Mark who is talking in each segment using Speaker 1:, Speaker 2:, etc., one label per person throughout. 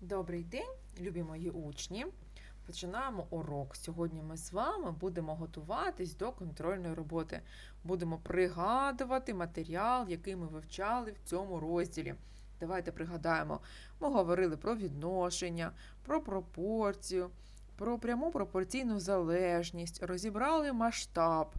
Speaker 1: Добрий день, любі мої учні. Починаємо урок. Сьогодні ми з вами будемо готуватись до контрольної роботи. Будемо пригадувати матеріал, який ми вивчали в цьому розділі. Давайте пригадаємо, ми говорили про відношення, про пропорцію, про пряму пропорційну залежність, розібрали масштаб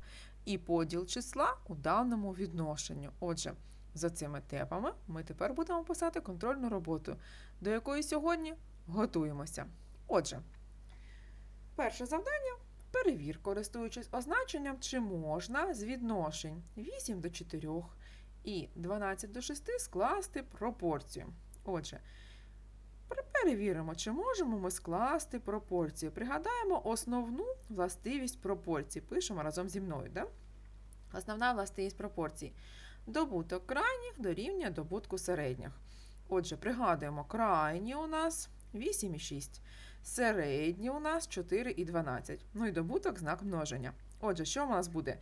Speaker 1: і поділ числа у даному відношенню. Отже, за цими темами ми тепер будемо писати контрольну роботу до якої сьогодні готуємося. Отже, перше завдання перевір, користуючись означенням, чи можна з відношень 8 до 4 і 12 до 6 скласти пропорцію. Отже, перевіримо, чи можемо ми скласти пропорцію. Пригадаємо основну властивість пропорцій. Пишемо разом зі мною. Да? Основна властивість пропорцій. Добуток крайніх дорівнює добутку середніх. Отже, пригадуємо, крайні у нас 8,6, середні у нас 4 і 12. Ну і добуток знак множення. Отже, що у нас буде?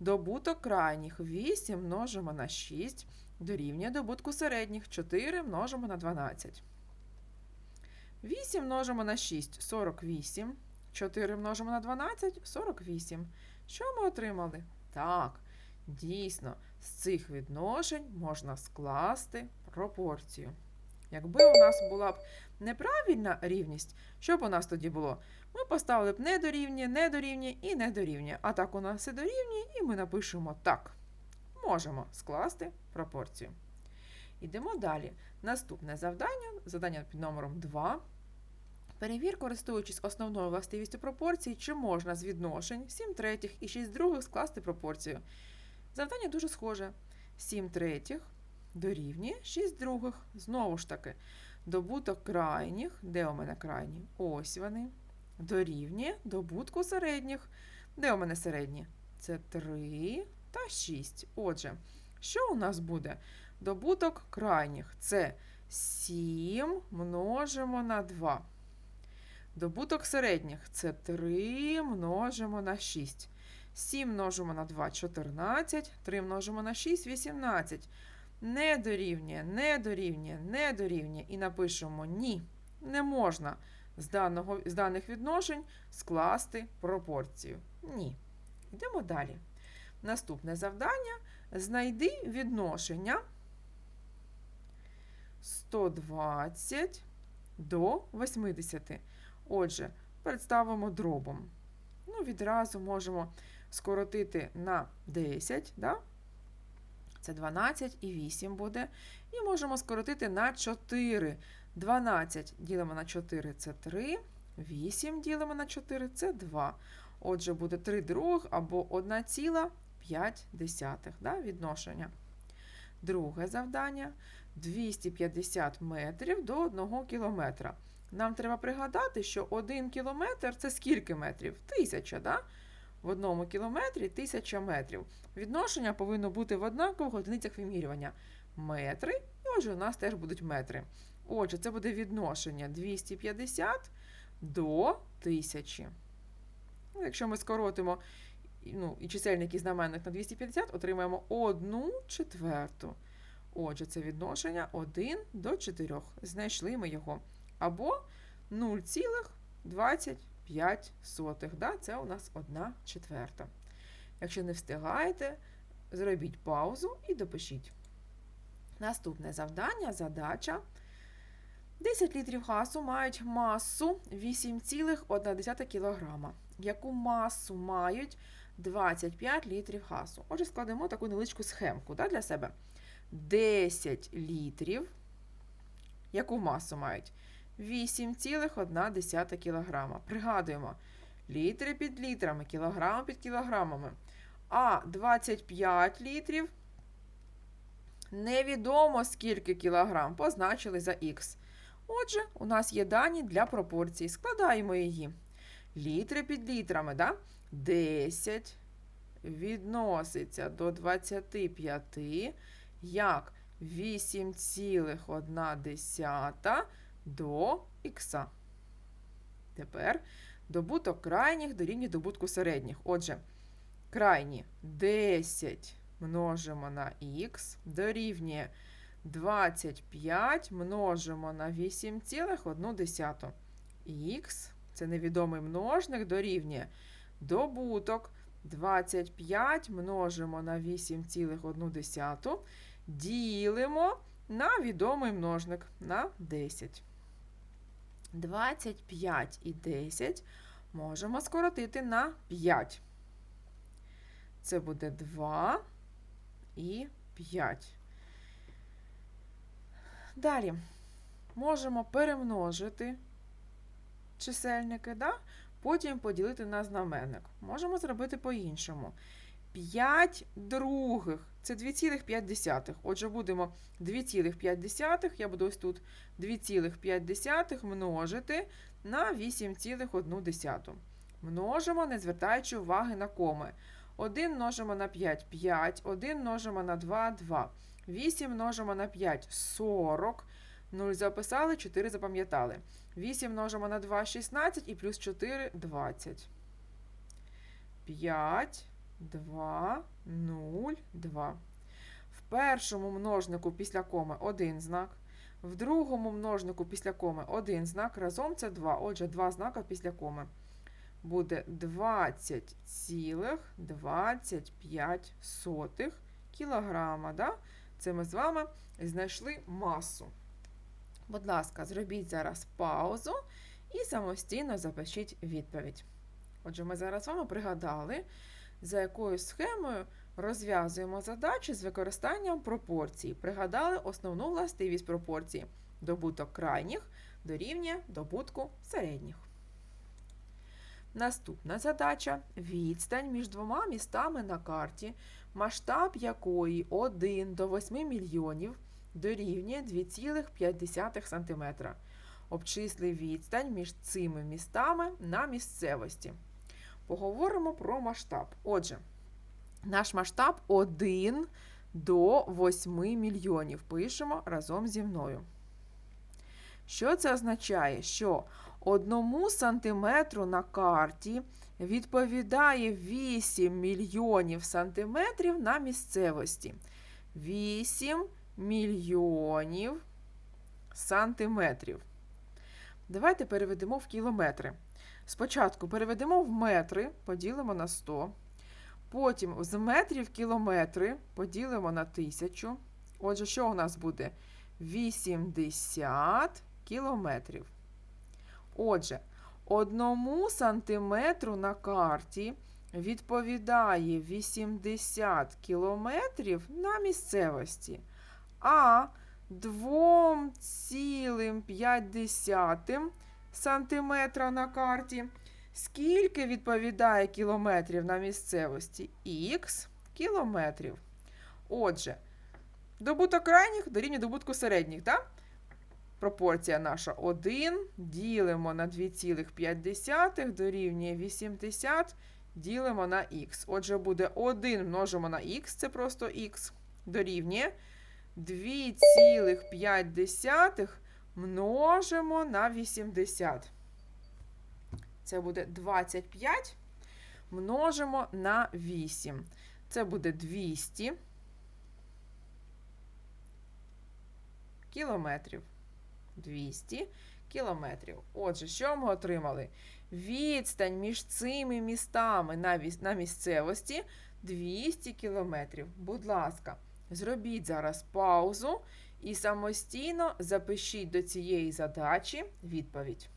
Speaker 1: Добуток крайніх 8 множимо на 6, дорівнює добутку середніх 4 множимо на 12. 8 множимо на 6 48. 4 множимо на 12 48. Що ми отримали? Так, дійсно, з цих відношень можна скласти пропорцію. Якби у нас була б неправильна рівність, що б у нас тоді було? Ми поставили б не дорівнює, і не дорівнює. А так у нас все дорівнює, і ми напишемо так. Можемо скласти пропорцію. Йдемо далі. Наступне завдання, завдання під номером 2. Перевір, користуючись основною властивістю пропорції, чи можна з відношень 7 третіх і 6 других скласти пропорцію. Завдання дуже схоже. 7 третіх дорівнює 6 других. Знову ж таки, добуток крайніх, де у мене крайні? Ось вони. Дорівнює добутку середніх. Де у мене середні? Це 3 та 6. Отже, що у нас буде? Добуток крайніх це 7 множимо на 2. Добуток середніх це 3 множимо на 6. 7 множимо на 2 14, 3 множимо на 6 18. Не дорівнює, не дорівнює, не дорівнює. І напишемо ні. Не можна з, даного, з даних відношень скласти пропорцію. Ні. Йдемо далі. Наступне завдання. Знайди відношення 120 до 80. Отже, представимо дробом. Ну, відразу можемо скоротити на 10, да? це 12 і 8 буде. І можемо скоротити на 4. 12 ділимо на 4 це 3, 8 ділимо на 4 це 2. Отже, буде 3 других або 1,5 да, відношення. Друге завдання 250 метрів до 1 кілометра. Нам треба пригадати, що 1 кілометр це скільки метрів? Тисяча, да? В одному кілометрі тисяча метрів. Відношення повинно бути в однакових одиницях вимірювання. Метри, і отже, у нас теж будуть метри. Отже, це буде відношення 250 до 1000. Ну, якщо ми скоротимо ну, і чисельник і знаменник на 250, отримаємо 1 четверту. Отже, це відношення 1 до 4. Знайшли ми його. Або 0,25. Да? Це у нас 1 четверта. Якщо не встигаєте, зробіть паузу і допишіть. Наступне завдання, задача. 10 літрів газу мають масу 8,1 кг. Яку масу мають 25 літрів газу? Отже, складемо таку невеличку схемку да, для себе. 10 літрів. Яку масу мають? 8,1 кг. Пригадуємо, літри під літрами, кілограми під кілограмами. А 25 літрів невідомо скільки кілограм, позначили за х. Отже, у нас є дані для пропорцій. Складаємо її. Літри під літрами, да? 10 відноситься до 25 як 8,1 до х. Тепер добуток крайніх дорівнює добутку середніх. Отже, крайні 10 множимо на х дорівнює 25 множимо на 8,1. Х це невідомий множник дорівнює добуток 25 множимо на 8,1. Ділимо на відомий множник на 10. 25 і 10 можемо скоротити на 5. Це буде 2 і 5. Далі можемо перемножити чисельники, да? потім поділити на знаменник. Можемо зробити по-іншому. 5 других це 2,5. Отже, будемо 2,5, я буду ось тут 2,5 множити на 8,1. Множимо, не звертаючи уваги на коми. 1 множимо на 5 5, 1 множимо на 2 2. 8 множимо на 5 40. 0 записали, 4 запам'ятали. 8 множимо на 2 16 і плюс 4 20. 5, 2, 0, 2. В першому множнику після коми один знак. В другому множнику після коми один знак. Разом це 2. Отже, два знака після коми. Буде 20,25 кілограма. Да? Це ми з вами знайшли масу. Будь ласка, зробіть зараз паузу і самостійно запишіть відповідь. Отже, ми зараз з вами пригадали, за якою схемою розв'язуємо задачі з використанням пропорцій. Пригадали основну властивість пропорції. Добуток крайніх дорівнює добутку середніх. Наступна задача відстань між двома містами на карті, масштаб якої 1 до 8 мільйонів дорівнює 2,5 см. Обчисли відстань між цими містами на місцевості. Поговоримо про масштаб. Отже, наш масштаб 1 до 8 мільйонів. Пишемо разом зі мною. Що це означає? Що одному сантиметру на карті відповідає 8 мільйонів сантиметрів на місцевості. 8 мільйонів сантиметрів. Давайте переведемо в кілометри. Спочатку переведемо в метри, поділимо на 100. Потім з метрів кілометри поділимо на 1000. Отже, що у нас буде? 80 кілометрів. Отже, одному сантиметру на карті відповідає 80 кілометрів на місцевості. А 2,5 сантиметра на карті. Скільки відповідає кілометрів на місцевості? Х кілометрів. Отже, добуток крайніх дорівнює добутку середніх, так? Пропорція наша 1 ділимо на 2,5 дорівнює 80, ділимо на х. Отже, буде 1 множимо на х, це просто х, дорівнює 2,5 множимо на 80. Це буде 25 множимо на 8. Це буде 200 кілометрів. 200 кілометрів. Отже, що ми отримали? Відстань між цими містами на, місцевості 200 кілометрів. Будь ласка, зробіть зараз паузу і самостійно запишіть до цієї задачі відповідь.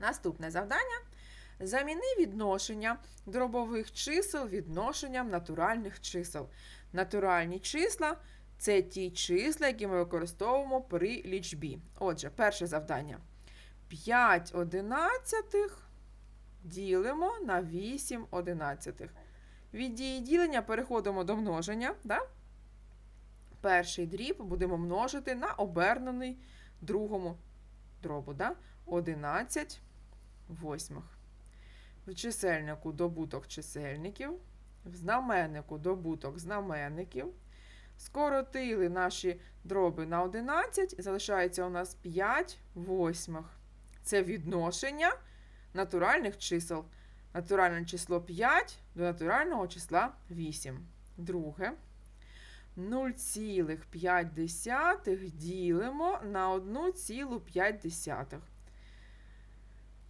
Speaker 1: Наступне завдання. Заміни відношення дробових чисел відношенням натуральних чисел. Натуральні числа це ті числа, які ми використовуємо при лічбі. Отже, перше завдання. 5 одинадцятих ділимо на 8 одинадцятих. Від дії ділення переходимо до множення. Да? Перший дріб будемо множити на обернений другому дробу. Да? 11 восьмих. В чисельнику добуток чисельників, в знаменнику добуток знаменників. Скоротили наші дроби на 11, залишається у нас 5 восьмих. Це відношення натуральних чисел. Натуральне число 5 до натурального числа 8. Друге. 0,5 ділимо на 1,5.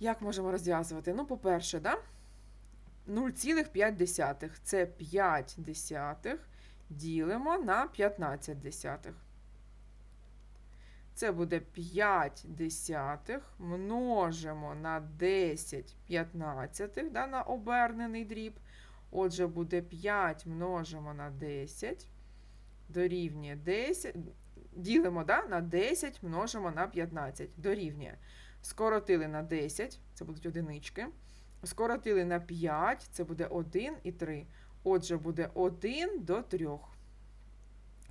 Speaker 1: Як можемо розв'язувати? Ну, по-перше, да? 0,5 це 5 десятих ділимо на 15 десятих. Це буде 5 десятих множимо на 10 п'ятнадцятих, да, на обернений дріб. Отже, буде 5 множимо на 10, дорівнює 10, ділимо да, на 10 множимо на 15, дорівнює. Скоротили на 10, це будуть одинички. Скоротили на 5, це буде 1 і 3. Отже, буде 1 до 3.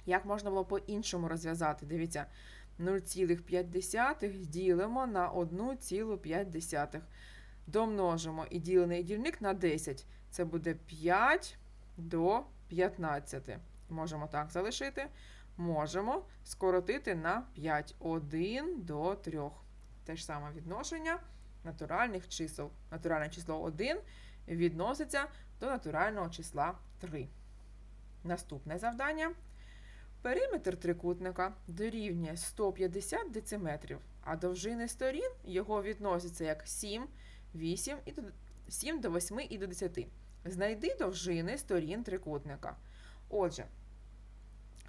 Speaker 1: Як можна було по-іншому розв'язати? Дивіться, 0,5 ділимо на 1,5. Домножимо і ділений дільник на 10. Це буде 5 до 15. Можемо так залишити. Можемо скоротити на 5. 1 до 3. Те ж саме відношення натуральних чисел. Натуральне число 1 відноситься до натурального числа 3. Наступне завдання. Периметр трикутника дорівнює 150 дециметрів, а довжини сторін його відносяться як 7, 8 і до 7 до 8 і до 10. Знайди довжини сторін трикутника. Отже,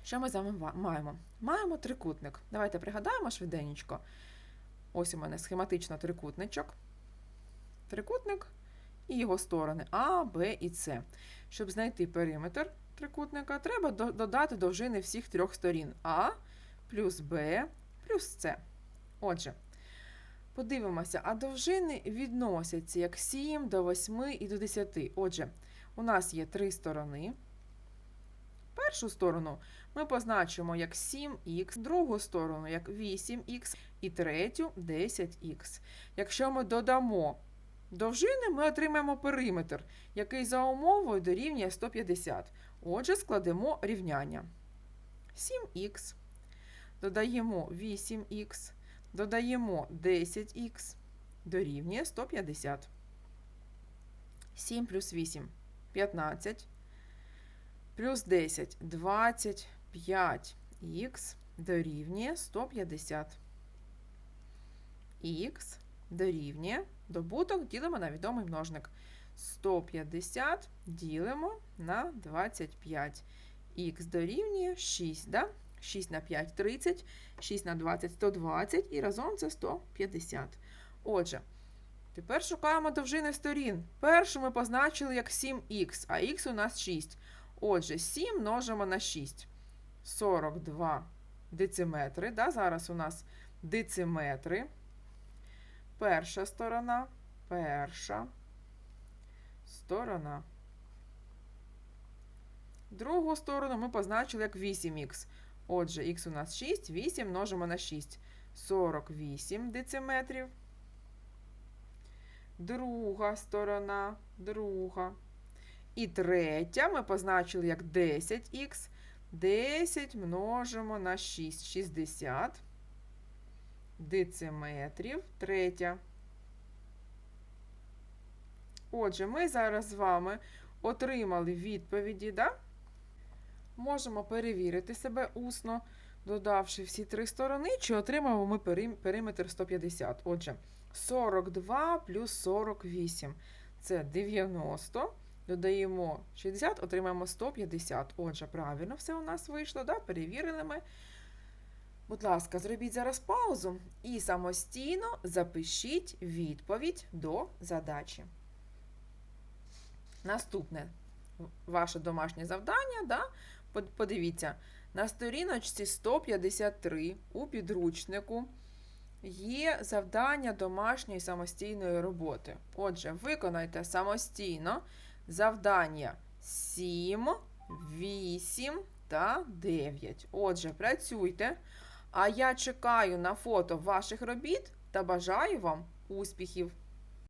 Speaker 1: що ми з вами маємо? Маємо трикутник. Давайте пригадаємо швиденько. Ось у мене схематично трикутничок. Трикутник і його сторони А, Б і С. Щоб знайти периметр трикутника, треба додати довжини всіх трьох сторін А плюс Б плюс С. Отже, подивимося, а довжини відносяться як 7 до 8 і до 10. Отже, у нас є три сторони. Першу сторону ми позначимо як 7х, другу сторону як 8х і третю 10х. Якщо ми додамо довжини, ми отримаємо периметр, який за умовою дорівнює 150. Отже, складемо рівняння. 7х, додаємо 8х, додаємо 10х, дорівнює 150. 7 плюс 8 15 плюс 10 25х дорівнює 150. Х дорівнює добуток ділимо на відомий множник. 150 ділимо на 25. Х дорівнює 6. Да? 6 на 5 30, 6 на 20 120 і разом це 150. Отже, тепер шукаємо довжини сторін. Першу ми позначили як 7х, а х у нас 6. Отже, 7 множимо на 6. 42 дециметри. Да? Зараз у нас дециметри. Перша сторона, перша сторона. Другу сторону ми позначили як 8х. Отже, х у нас 6, 8 множимо на 6. 48 дециметрів. Друга сторона, друга. І третя ми позначили як 10х. 10 множимо на 6, 60 дециметрів. Третя. Отже, ми зараз з вами отримали відповіді, да? можемо перевірити себе усно, додавши всі три сторони, чи отримаємо ми периметр 150. Отже, 42 плюс 48 це 90. Додаємо 60, отримаємо 150. Отже, правильно все у нас вийшло, да? перевірили ми. Будь ласка, зробіть зараз паузу і самостійно запишіть відповідь до задачі. Наступне ваше домашнє завдання. Да? Подивіться, на сторіночці 153 у підручнику є завдання домашньої самостійної роботи. Отже, виконайте самостійно завдання 7, 8 та 9. Отже, працюйте. А я чекаю на фото ваших робіт та бажаю вам успіхів!